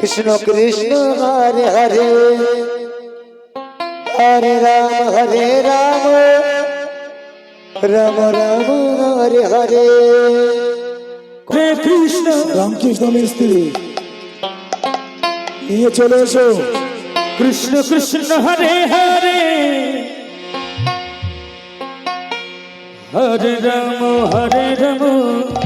কৃষ্ণ কৃষ্ণ হরে হরে। হরে রাম হরে রাম। রাম রাম হরে হরে। হরে কৃষ্ণ। রামকৃষ্ণ মিস্ত্রি নিয়ে চলে এসো। কৃষ্ণ কৃষ্ণ হরে হরে। হরে রাম হরে রাম।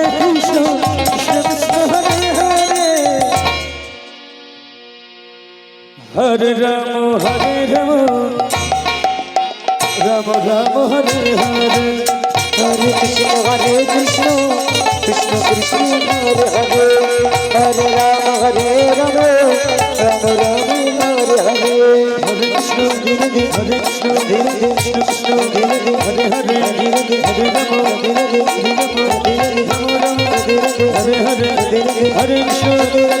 হরে রাম হরে রাম রাম রাম হরে হরে হরে কৃষ্ণ হরে কৃষ্ণ কৃষ্ণ কৃষ্ণ হরে হরে হরে রাম হরে রাম রাম রাম হরে হরে হরে কৃষ্ণ ধীরে ধীরে হরে কৃষ্ণ ধীরে কৃষ্ণ কৃষ্ণ ধীরে হরে হরে ধীরে হরে রাম ধীরে ধীরে হরে রাম হরে হরে হরে কৃষ্ণ